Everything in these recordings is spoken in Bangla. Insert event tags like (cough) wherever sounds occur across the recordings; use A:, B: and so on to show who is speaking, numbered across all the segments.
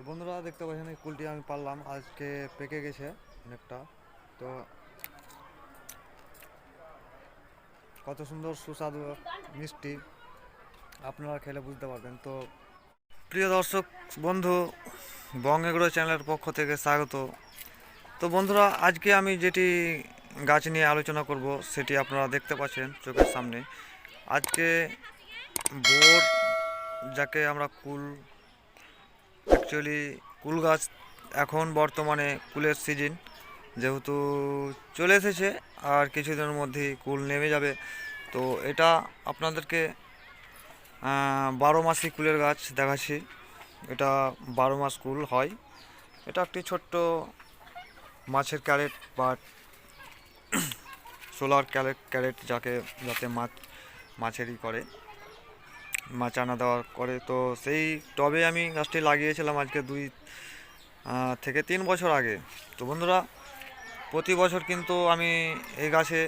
A: তো বন্ধুরা, দেখতে পাচ্ছেন এই কুলটি আমি পারলাম আজকে পেকে গেছে অনেকটা। তো কত সুন্দর, সুস্বাদু মিষ্টি। আপনারা খেলে বুঝতে পারবেন। তো প্রিয় দর্শক, বন্ধু বঙ্গেগ্রো চ্যানেলের পক্ষ থেকে স্বাগত। তো বন্ধুরা, আজকে আমি যেটি গাছ নিয়ে আলোচনা করব, সেটি আপনারা দেখতে পাচ্ছেন চোখের সামনে। আজকে বোর, যাকে আমরা কুল অ্যাকচুয়ালি কুল গাছ এখন বর্তমানে কুলের সিজন যেহেতু চলে এসেছে আর কিছুদিনের মধ্যেই কুল নেমে যাবে। তো এটা আপনাদেরকে বারো মাসি কুলের গাছ দেখাচ্ছি। এটা বারো মাস কুল হয়। এটা একটি ছোট্ট মাছের ক্যারেট বা (clears throat) সোলার ক্যারেট ক্যারেট যাকে, যাতে মাছ, মাছেরই করে। মাছ আনা করে। তো সেই টবে আমি গাছটি লাগিয়েছিলাম আজকে দুই থেকে তিন বছর আগে। তো বন্ধুরা, প্রতি বছর কিন্তু আমি এই গাছে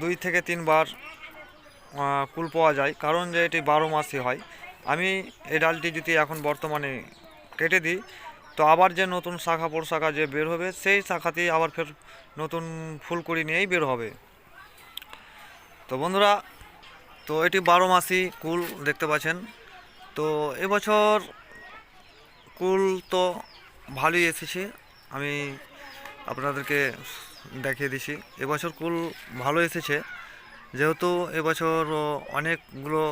A: দুই থেকে তিনবার কুল পাওয়া যায়। কারণ যে এটি বারো মাসই হয়। আমি এই ডালটি যদি এখন বর্তমানে কেটে দিই, তো আবার যে নতুন শাখা প্রশাখা যে বের হবে, সেই শাখাতেই আবার ফের নতুন ফুলকুড়ি নিয়েই বের হবে। তো বন্ধুরা তো এটি বারো মাসি কুল দেখতে পাচ্ছেন। তো এবছর কুল তো ভালোই এসেছে। আমি আপনাদেরকে দেখিয়ে দিছি, এবছর কুল ভালো এসেছে। যেহেতু এবছর অনেকগুলো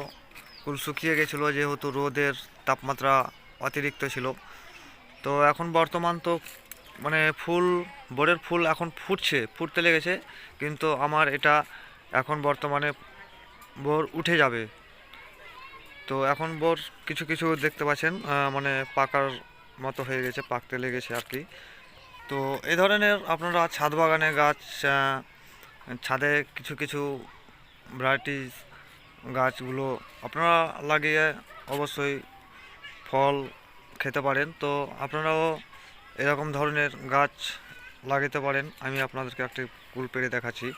A: কুল শুকিয়ে গেছিল, যেহেতু রোদের তাপমাত্রা অতিরিক্ত ছিল। তো এখন বর্তমান তো মানে ফুল, বোরের ফুল এখন ফুটছে, ফুটতে লেগেছে। কিন্তু আমার এটা এখন বর্তমানে বোর উঠে যাবে। তো এখন বোর কিছু কিছু দেখতে পাচ্ছেন মানে পাকার মতো হয়ে গেছে, পাকতে লেগেছে আর কি। তো এই ধরনের আপনারা ছাদ বাগানে গাছ ছাদে কিছু কিছু ভ্যারাইটিস গাছগুলো আপনারা লাগিয়ে অবশ্যই ফল খেতে পারেন। তো আপনারাও এরকম ধরনের গাছ লাগাতে পারেন, আমি আপনাদেরকে একটি কুল পেড়ে দেখাচ্ছি।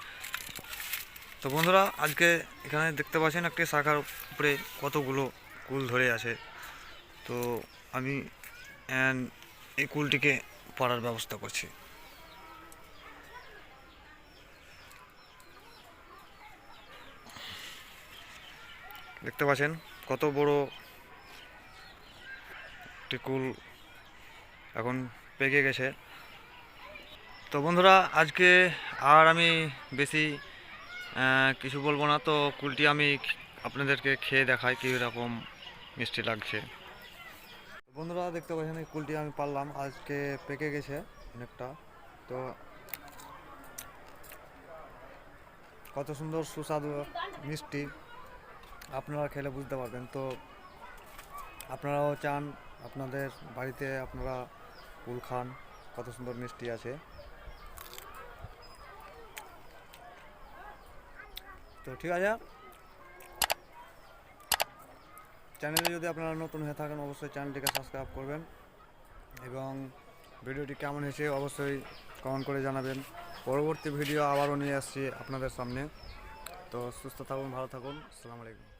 A: তো বন্ধুরা, আজকে এখানে দেখতে পাচ্ছেন একটি শাখার উপরে কতগুলো কুল ধরে আছে। তো আমি এই কুলটিকে পাড়ার ব্যবস্থা করছি। দেখতে পাচ্ছেন কত বড় একটি কুল এখন পেকে গেছে। তো বন্ধুরা, আজকে আর আমি বেশি কিছু বলব না, তো কুলটি আমি আপনাদেরকে খেয়ে দেখাই কী রকম মিষ্টি লাগছে। বন্ধুরা, দেখতে পাচ্ছেন এই কুলটি আমি পারলাম আজকে পেকে গেছে অনেকটা। তো কত সুন্দর সুস্বাদু মিষ্টি, আপনারা খেলে বুঝতে পারবেন। তো আপনারাও চান, আপনাদের বাড়িতে আপনারা কুল খান, কত সুন্দর মিষ্টি আছে। তো ঠিক আছে। চ্যানেলে যদি আপনারা নতুন হয়ে থাকেন, অবশ্যই চ্যানেলটিকে সাবস্ক্রাইব করবেন এবং ভিডিওটি কেমন হয়েছে অবশ্যই কমেন্ট করে জানাবেন। পরবর্তী ভিডিও আবারও নিয়ে আসছি আপনাদের সামনে। তো সুস্থ থাকুন, ভালো থাকুন। আসসালামু আলাইকুম।